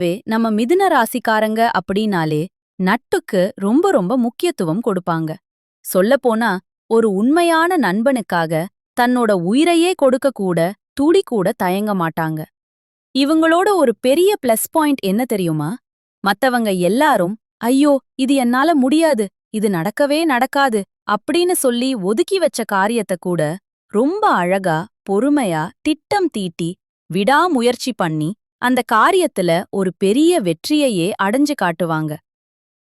வே நம்ம மிதுன ராசிக்காரங்க அப்படின்னாலே நட்புக்கு ரொம்ப ரொம்ப முக்கியத்துவம் கொடுப்பாங்க. சொல்லப்போனா ஒரு உண்மையான நண்பனுக்காக தன்னோட உயிரையே கொடுக்க கூட துளி கூட தயங்க மாட்டாங்க. இவங்களோட ஒரு பெரிய பிளஸ் பாயிண்ட் என்ன தெரியுமா? மத்தவங்க எல்லாரும் ஐயோ இது என்னால முடியாது இது நடக்கவே நடக்காது அப்படின்னு சொல்லி ஒதுக்கி வச்ச காரியத்தை கூட ரொம்ப அழகா பொறுமையா திட்டம் தீட்டி விடாமுயற்சி பண்ணி அந்த காரியத்துல ஒரு பெரிய வெற்றியையே அடைஞ்சு காட்டுவாங்க.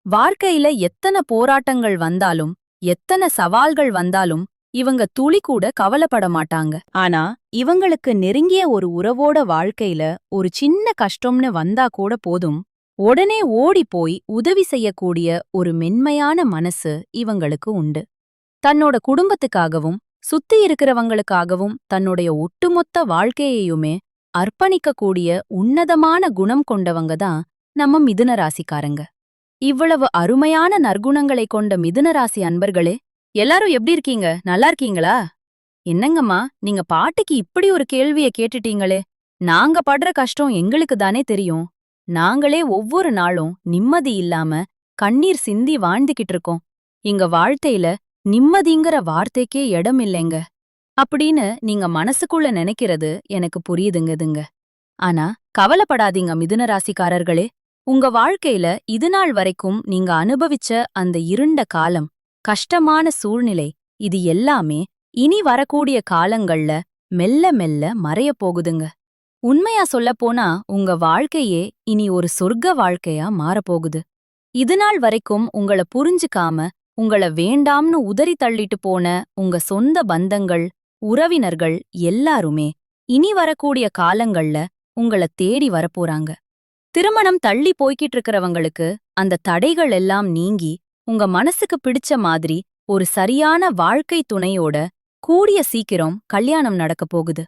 வாழ்க்கையில எத்தனை போராட்டங்கள் வந்தாலும் எத்தனை சவால்கள் வந்தாலும் இவங்க துளி கூட கவலைப்பட மாட்டாங்க. ஆனா இவங்களுக்கு நெருங்கிய ஒரு உறவோட வாழ்க்கையில ஒரு சின்ன கஷ்டம்னு வந்தா கூட போதும் உடனே ஓடி போய் உதவி செய்யக்கூடிய ஒரு மென்மையான மனசு இவங்களுக்கு உண்டு. தன்னோட குடும்பத்துக்காகவும் சுத்தி இருக்கிறவங்களுக்காகவும் தன்னுடைய ஒட்டுமொத்த வாழ்க்கையையுமே அர்ப்பணிக்கக்கூடிய உன்னதமான குணம் கொண்டவங்க தான் நம்ம மிதுன ராசிக்காரங்க. இவ்வளவு அருமையான நற்குணங்களை கொண்ட மிதுன ராசி அன்பர்களே எல்லாரும் எப்படி இருக்கீங்க? நல்லா இருக்கீங்களா? என்னங்கம்மா நீங்க பாட்டிக்கு இப்படி ஒரு கேள்விய கேட்டுட்டீங்களே. நாங்க படுற கஷ்டம் எங்களுக்கு தானே தெரியும். நாங்களே ஒவ்வொரு நாளும் நிம்மதி இல்லாம கண்ணீர் சிந்தி வாழ்ந்துகிட்டு இருக்கோம். இங்க வாழ்த்தையில நிம்மதிங்கிற வார்த்தைக்கே இடம் இல்லைங்க. அப்படின்னு நீங்க மனசுக்குள்ள நினைக்கிறது எனக்கு புரியுதுங்கதுங்க ஆனா கவலைப்படாதீங்க மிதுன ராசிக்காரர்களே. உங்க வாழ்க்கையில இதுநாள் வரைக்கும் நீங்க அனுபவிச்ச அந்த இருண்ட காலம் கஷ்டமான சூழ்நிலை இது எல்லாமே இனி வரக்கூடிய காலங்கள்ல மெல்ல மெல்ல மறையப் போகுதுங்க. உண்மையா சொல்லப்போனா உங்க வாழ்க்கையே இனி ஒரு சொர்க்க வாழ்க்கையா மாறப்போகுது இதுநாள் வரைக்கும் உங்கள புரிஞ்சுக்காம உங்கள வேண்டாம்னு உதறி தள்ளிட்டு போன உங்க சொந்த பந்தங்கள் உறவினர்கள் எல்லாருமே இனி வரக்கூடிய காலங்கள்ல உங்கள தேடி வரப்போறாங்க. திருமணம் தள்ளி போய்கிட்டு இருக்கிறவங்களுக்கு அந்த தடைகள் எல்லாம் நீங்கி உங்க மனசுக்கு பிடிச்ச மாதிரி ஒரு சரியான வாழ்க்கை துணையோட கூடிய சீக்கிரம் கல்யாணம் நடக்கப் போகுது.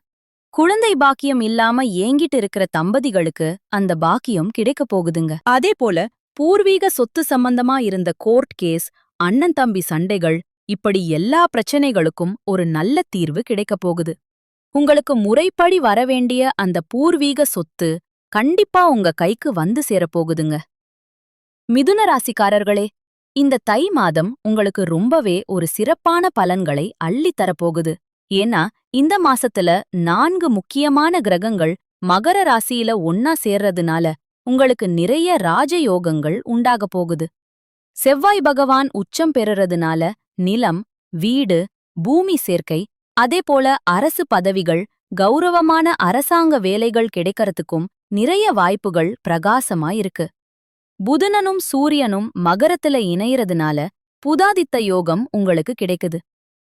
குழந்தை பாக்கியம் இல்லாம ஏங்கிட்டு இருக்கிற தம்பதிகளுக்கு அந்த பாக்கியம் கிடைக்கப் போகுதுங்க. அதே போல பூர்வீக சொத்து சம்பந்தமா இருந்த கோர்ட் கேஸ் அண்ணன் தம்பி சண்டைகள் இப்படி எல்லா பிரச்சனைகளுக்கும் ஒரு நல்ல தீர்வு கிடைக்கப் போகுது. உங்களுக்கு முறைப்படி வரவேண்டிய அந்த பூர்வீக சொத்து கண்டிப்பா உங்க கைக்கு வந்து சேரப்போகுதுங்க மிதுன ராசிக்காரர்களே இந்த தை மாதம் உங்களுக்கு ரொம்பவே ஒரு சிறப்பான பலன்களை அள்ளித் தரப்போகுது ஏன்னா இந்த மாசத்துல நான்கு முக்கியமான கிரகங்கள் மகர ராசியில ஒன்னா சேர்றதுனால உங்களுக்கு நிறைய ராஜயோகங்கள் உண்டாகப் போகுது. செவ்வாய் பகவான் உச்சம் பெறுறதுனால நிலம் வீடு பூமி சேர்க்கை அதேபோல அரசு பதவிகள் கௌரவமான அரசாங்க வேலைகள் கிடைக்கறதுக்கும் நிறைய வாய்ப்புகள் பிரகாசமா இருக்கு புதனனும் சூரியனும் மகரத்துல இணையறதுனால புதாதித்த யோகம் உங்களுக்கு கிடைக்குது.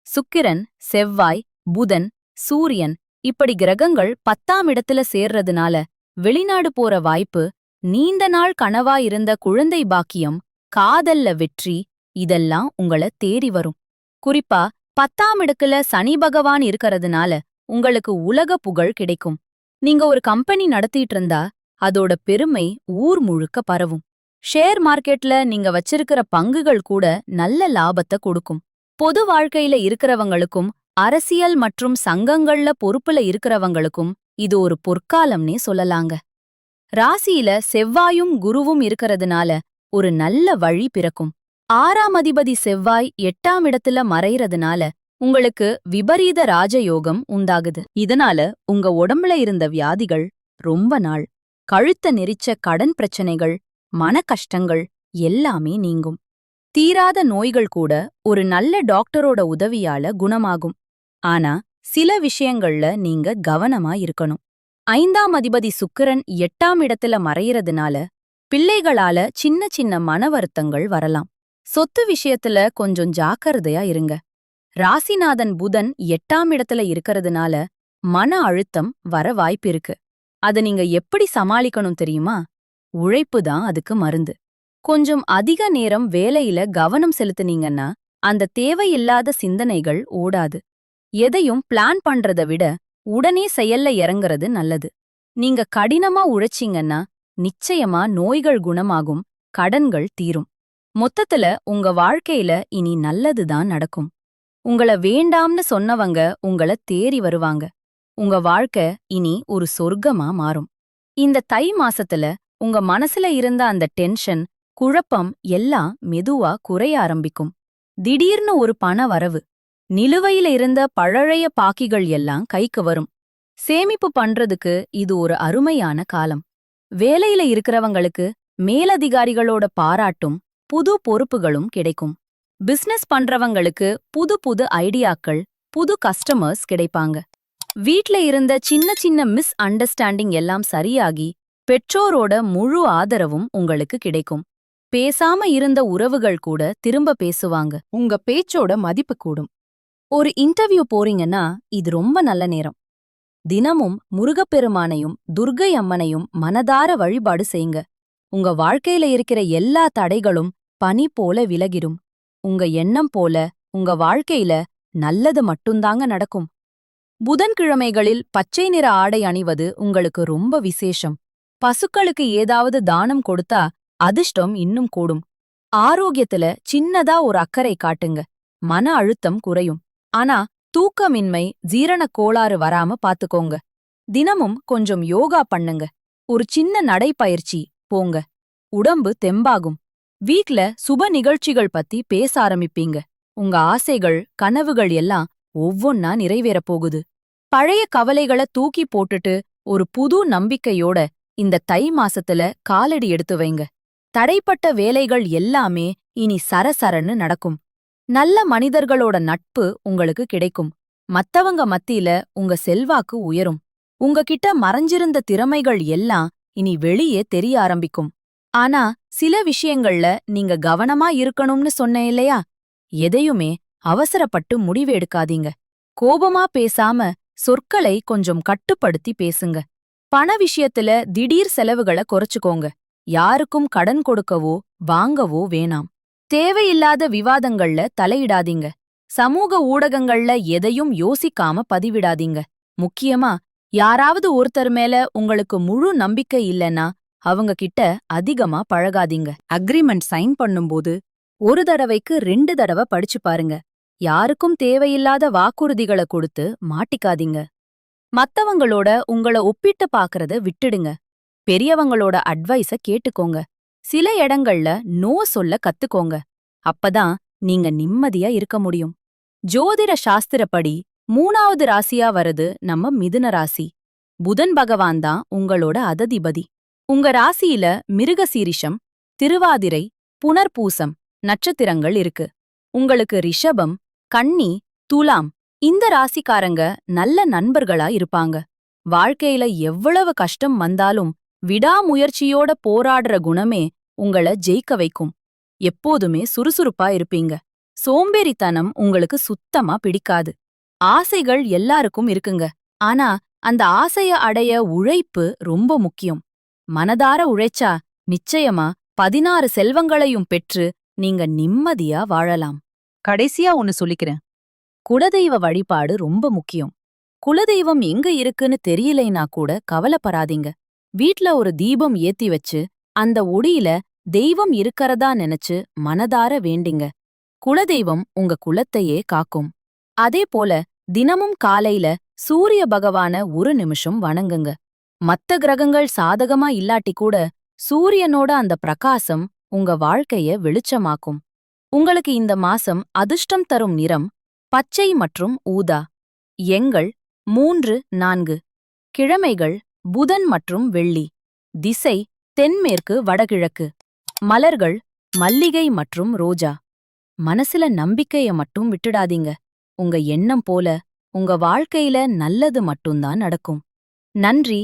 சுக்கிரன் செவ்வாய் புதன் சூரியன் இப்படி கிரகங்கள் பத்தாம் இடத்துல சேர்றதுனால வெளிநாடு போற வாய்ப்பு நீண்ட நாள் கனவா இருந்த குழந்தை பாக்கியம் காதல்ல வெற்றி இதெல்லாம் உங்கள தேடி வரும். குறிப்பா பத்தாம் இடத்துல சனி பகவான் இருக்கறதுனால உங்களுக்கு உலக புகழ் கிடைக்கும். நீங்க ஒரு கம்பெனி நடத்திட்டு இருந்தா அதோட பெருமை ஊர் முழுக்க பரவும். ஷேர் மார்க்கெட்ல நீங்க வச்சிருக்கிற பங்குகள் கூட நல்ல லாபத்தை கொடுக்கும். பொது வாழ்க்கையில இருக்கிறவங்களுக்கும் அரசியல் மற்றும் சங்கங்கள்ல பொறுப்புல இருக்கிறவங்களுக்கும் இது ஒரு பொற்காலம்னே சொல்லலாங்க. ராசியில செவ்வாயும் குருவும் இருக்கறதுனால ஒரு நல்ல வழி பிறக்கும். ஆறாம் அதிபதி செவ்வாய் எட்டாம் இடத்துல மறையறதுனால உங்களுக்கு விபரீத ராஜயோகம் உண்டாகுது. இதனால உங்க உடம்புல இருந்த வியாதிகள் ரொம்ப நாள் கழுத்த நெரிச்ச கடன் பிரச்சனைகள் மன கஷ்டங்கள் எல்லாமே நீங்கும். தீராத நோய்கள் கூட ஒரு நல்ல டாக்டரோட உதவியால குணமாகும். ஆனா சில விஷயங்கள்ல நீங்க கவனமா இருக்கணும். ஐந்தாம் அதிபதி சுக்கிரன் எட்டாம் இடத்துல மறையறதுனால பிள்ளைகளால சின்ன சின்ன மன வருத்தங்கள் வரலாம். சொத்து விஷயத்துல கொஞ்சம் ஜாக்கிரதையா இருங்க. ராசிநாதன் புதன் எட்டாம் இடத்துல இருக்கறதுனால மன அழுத்தம் வர வாய்ப்பிருக்கு அத நீங்க எப்படி சமாளிக்கணும் தெரியுமா? உழைப்பு தான் அதுக்கு மருந்து. கொஞ்சம் அதிக நேரம் வேலையில கவனம் செலுத்துனீங்கன்னா அந்த தேவையில்லாத சிந்தனைகள் ஓடாது. எதையும் பிளான் பண்றத விட உடனே செயல்ல இறங்குறது நல்லது. நீங்க கடினமா உழைச்சீங்கன்னா நிச்சயமா நோய்கள் குணமாகும் கடன்கள் தீரும். மொத்தத்துல உங்க வாழ்க்கையில இனி நல்லதுதான் நடக்கும். உங்கள வேண்டாம்னு சொன்னவங்க உங்கள தேறி வருவாங்க. உங்க வாழ்க்கை இனி ஒரு சொர்க்கமா மாறும். இந்த தை மாசத்துல உங்க மனசுல இருந்த அந்த டென்ஷன் குழப்பம் எல்லாம் மெதுவா குறைய ஆரம்பிக்கும். திடீர்னு ஒரு பண வரவு நிலுவையில இருந்த பழைய பாக்கிகள் எல்லாம் கைக்கு வரும். சேமிப்பு பண்றதுக்கு இது ஒரு அருமையான காலம். வேலையில இருக்கிறவங்களுக்கு மேலதிகாரிகளோட பாராட்டும் புது பொறுப்புகளும் கிடைக்கும். பிசினஸ் பண்றவங்களுக்கு புது புது ஐடியாக்கள் புது கஸ்டமர்ஸ் கிடைப்பாங்க. வீட்ல இருந்த சின்ன சின்ன மிஸ் அண்டர்ஸ்டாண்டிங் எல்லாம் சரியாகி பெற்றோரோட முழு ஆதரவும் உங்களுக்கு கிடைக்கும். பேசாம இருந்த உறவுகள் கூட திரும்ப பேசுவாங்க. உங்க பேச்சோட மதிப்பு கூடும். ஒரு இன்டர்வியூ போறீங்கன்னா இது ரொம்ப நல்ல நேரம். தினமும் முருகப்பெருமானையும் துர்க்கை அம்மனையும் மனதார வழிபாடு செய்யுங்க. உங்க வாழ்க்கையில இருக்கிற எல்லா தடைகளும் பனி போல விலகிடும் உங்க எண்ணம் போல உங்க வாழ்க்கையில நல்லது மட்டும்தாங்க நடக்கும். புதன்கிழமைகளில் பச்சை நிற ஆடை அணிவது உங்களுக்கு ரொம்ப விசேஷம். பசுக்களுக்கு ஏதாவது தானம் கொடுத்தா அதிர்ஷ்டம் இன்னும் கூடும். ஆரோக்கியத்துல சின்னதா ஒரு அக்கறை காட்டுங்க. மன அழுத்தம் குறையும். ஆனா தூக்கமின்மை ஜீரணக் கோளாறு வராம பாத்துக்கோங்க. தினமும் கொஞ்சம் யோகா பண்ணுங்க. ஒரு சின்ன நடைப்பயிற்சி போங்க. உடம்பு தெம்பாகும். வீட்ல சுப நிகழ்ச்சிகள் பத்தி பேச ஆரம்பிப்பீங்க. உங்க ஆசைகள் கனவுகள் எல்லாம் ஒவ்வொன்னா நிறைவேறப் போகுது. பழைய கவலைகள தூக்கி போட்டுட்டு ஒரு புது நம்பிக்கையோட இந்த தை மாசத்துல காலடி எடுத்து வைங்க. தடைப்பட்ட வேலைகள் எல்லாமே இனி சரசரன்னு நடக்கும். நல்ல மனிதர்களோட நட்பு உங்களுக்கு கிடைக்கும். மத்தவங்க மத்தியில உங்க செல்வாக்கு உயரும். உங்ககிட்ட மறைஞ்சிருந்த திறமைகள் எல்லாம் இனி வெளியே தெரிய ஆரம்பிக்கும். ஆனா சில விஷயங்கள்ல நீங்க கவனமா இருக்கணும்னு சொன்னேன் இல்லையா? எதையுமே அவசரப்பட்டு முடிவு எடுக்காதீங்க. கோபமா பேசாம சொற்களை கொஞ்சம் கட்டுப்படுத்தி பேசுங்க. பண விஷயத்துல திடீர் செலவுகளை குறைச்சுக்கோங்க. யாருக்கும் கடன் கொடுக்கவோ வாங்கவோ வேணாம். தேவையில்லாத விவாதங்கள்ல தலையிடாதீங்க. சமூக ஊடகங்கள்ல எதையும் யோசிக்காம பதிவிடாதீங்க. முக்கியமா யாராவது ஒருத்தர் மேல உங்களுக்கு முழு நம்பிக்கை இல்லைன்னா அவங்க கிட்ட அதிகமா பழகாதீங்க. அக்ரிமெண்ட் சைன் பண்ணும்போது ஒரு தடவைக்கு ரெண்டு தடவை படிச்சு பாருங்க. யாருக்கும் தேவையில்லாத வாக்குறுதிகளை கொடுத்து மாட்டிக்காதீங்க. மத்தவங்களோட உங்கள ஒப்பிட்டு பாக்குறத விட்டுடுங்க. பெரியவங்களோட அட்வைஸ கேட்டுக்கோங்க. சில இடங்கள்ல நோ சொல்ல கத்துக்கோங்க. அப்பதான் நீங்க நிம்மதியா இருக்க முடியும். ஜோதிட சாஸ்திரப்படி மூணாவது ராசியா வரது நம்ம மிதுன ராசி. புதன் பகவான் தான் உங்களோட அததிபதி உங்க ராசியில மிருகசீரிஷம் திருவாதிரை புனர்பூசம் நட்சத்திரங்கள் இருக்கு. உங்களுக்கு ரிஷபம் கன்னி துலாம் இந்த ராசிக்காரங்க நல்ல நண்பர்களா இருப்பாங்க. வாழ்க்கையில எவ்வளவு கஷ்டம் வந்தாலும் விடாமுயற்சியோட போராடுற குணமே உங்கள ஜெயிக்க வைக்கும். எப்போதுமே சுறுசுறுப்பா இருப்பீங்க. சோம்பேறித்தனம் உங்களுக்கு சுத்தமா பிடிக்காது. ஆசைகள் எல்லாருக்கும் இருக்குங்க. ஆனா அந்த ஆசைய அடைய உழைப்பு ரொம்ப முக்கியம். மனதார உழைச்சா நிச்சயமா பதினாறு செல்வங்களையும் பெற்று நீங்க நிம்மதியா வாழலாம். கடைசியா ஒன்னு சொல்லிக்கிறேன். குலதெய்வ வழிபாடு ரொம்ப முக்கியம். குலதெய்வம் எங்க இருக்குன்னு தெரியலைனா கூட கவலைப்படாதீங்க. வீட்ல ஒரு தீபம் ஏத்தி வச்சு அந்த ஒடியில தெய்வம் இருக்கறதா நினைச்சு மனதார வேண்டிங்க. குலதெய்வம் உங்க குலத்தையே காக்கும். அதே போல தினமும் காலையில சூரிய பகவான ஒரு நிமிஷம் வணங்குங்க. மத்த கிரகங்கள் சாதகமா இல்லாட்டி கூட சூரியனோட அந்த பிரகாசம் உங்க வாழ்க்கைய வெளிச்சமாக்கும். உங்களுக்கு இந்த மாசம் அதிர்ஷ்டம் தரும் நிறம் பச்சை மற்றும் ஊதா. எங்கள் மூன்று நான்கு. கிழமைகள் புதன் மற்றும் வெள்ளி. திசை தென்மேற்கு வடகிழக்கு. மலர்கள் மல்லிகை மற்றும் ரோஜா. மனசுல நம்பிக்கைய மட்டும் விட்டுடாதீங்க. உங்க எண்ணம் போல உங்க வாழ்க்கையில நல்லது மட்டும்தான் நடக்கும். நன்றி.